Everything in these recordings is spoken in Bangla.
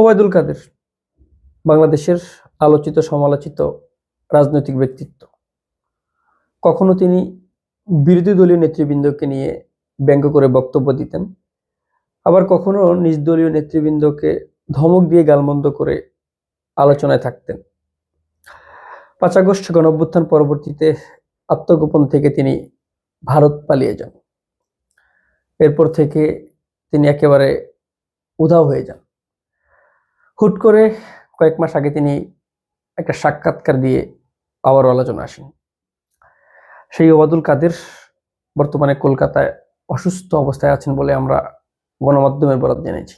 ওবায়দুল কাদের, বাংলাদেশের আলোচিত, সমালোচিত রাজনৈতিক ব্যক্তিত্ব। কখনো তিনি বিরোধী দলীয় নেতৃবৃন্দকে নিয়ে ব্যঙ্গ করে বক্তব্য দিতেন, আবার কখনো নিজ দলীয় নেতৃবৃন্দকে ধমক দিয়ে গালমন্দ করে আলোচনায় থাকতেন। পাঁচ আগস্ট গণঅভ্যুত্থান পরবর্তীতে আত্মগোপন থেকে তিনি ভারত পালিয়ে যান। এরপর থেকে তিনি একেবারে উধাও হয়ে যান। হুট করে কয়েক মাস আগে তিনি একটা সাক্ষাৎকার দিয়ে আবার আলোচনা আসেন। সেই ওবাদুল কাদের বর্তমানে কলকাতায় অসুস্থ অবস্থায় আছেন বলে আমরা গণমাধ্যমের বরাদ জেনেছি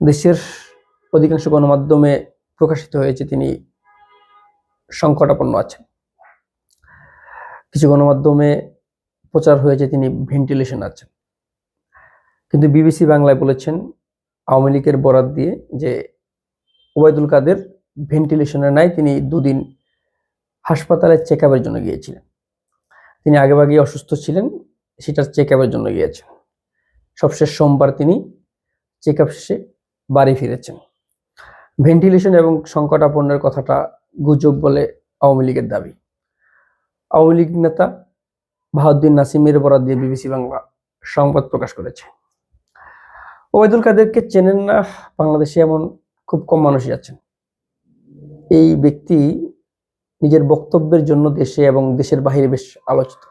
দেশের অধিকাংশ গণমাধ্যমে প্রকাশিত হয়েছে তিনি সংকটাপন্ন আছেন। কিছু গণমাধ্যমে প্রচার হয়েছে তিনি ভেন্টিলেশন আছেন। কিন্তু বিবিসি বাংলায় বলেছেন আওয়ামী লীগের বরাত দিয়ে যে ওবায়দুল কাদের ভেন্টিলেশনে নাই, তিনি দুদিন হাসপাতালে চেক আপের জন্য গিয়েছিলেন। তিনি আগেভাগেই অসুস্থ ছিলেন, সেটার চেক আপের জন্য গিয়েছেন। সবশেষ সোমবার তিনি চেক আপ শেষে বাড়ি ফিরেছেন। ভেন্টিলেশন এবং সংকটাপন্নের কথাটা গুজব বলে আওয়ামী লীগের দাবি। আওয়ামী লীগ নেতা বাহাউদ্দিন নাসিমের বরাদ দিয়ে বিবিসি বাংলা সংবাদ প্রকাশ করেছে। ওবায়দুল কাদেরকে চেনেন না, বাংলাদেশে এমন খুব কম মানুষই আছেন। এই ব্যক্তি নিজের বক্তব্যের জন্য দেশে এবং দেশের বাহিরে বেশ আলোচিত।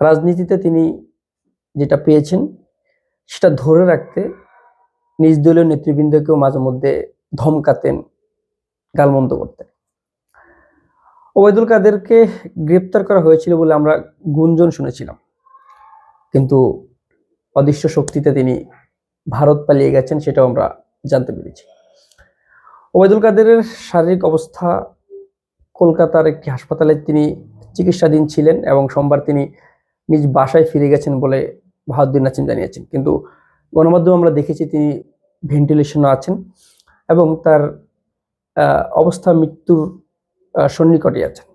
রাজনীতিতে তিনি যেটা পেয়েছেন, সেটা ধরে রাখতে নিজ দলীয় নেতৃবৃন্দকেও মাঝে মধ্যে ধমকাতেন, গালমন্দ করতেন। ওবায়দুল কাদেরকে গ্রেপ্তার করা হয়েছিল বলে আমরা গুঞ্জন শুনেছিলাম। কিন্তু অদৃশ্য শক্তিতে তিনি ভারত পালিয়ে গেছেন, সেটাও আমরা জানতে পেরেছি। ওবায়দুল কাদেরের শারীরিক অবস্থা, কলকাতার একটি হাসপাতালে তিনি চিকিৎসাধীন ছিলেন এবং সোমবার তিনি নিজ বাসায় ফিরে গেছেন বলে বাহাউদ্দিন নাসিম জানিয়েছেন। কিন্তু গণমাধ্যমে আমরা দেখেছি তিনি ভেন্টিলেশনে আছেন এবং তার অবস্থা মৃত্যুর সন্নিকটে আছেন।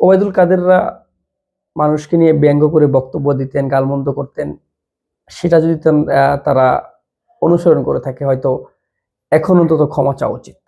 ওবায়দুল কাদেররা মানুষকে নিয়ে ব্যঙ্গ করে বক্তব্য দিতেন, গালমন্দ করতেন সেটা যদি তারা অনুসরণ করে থাকে হয়তো এখন অন্তত ক্ষমা চাওয়া উচিত।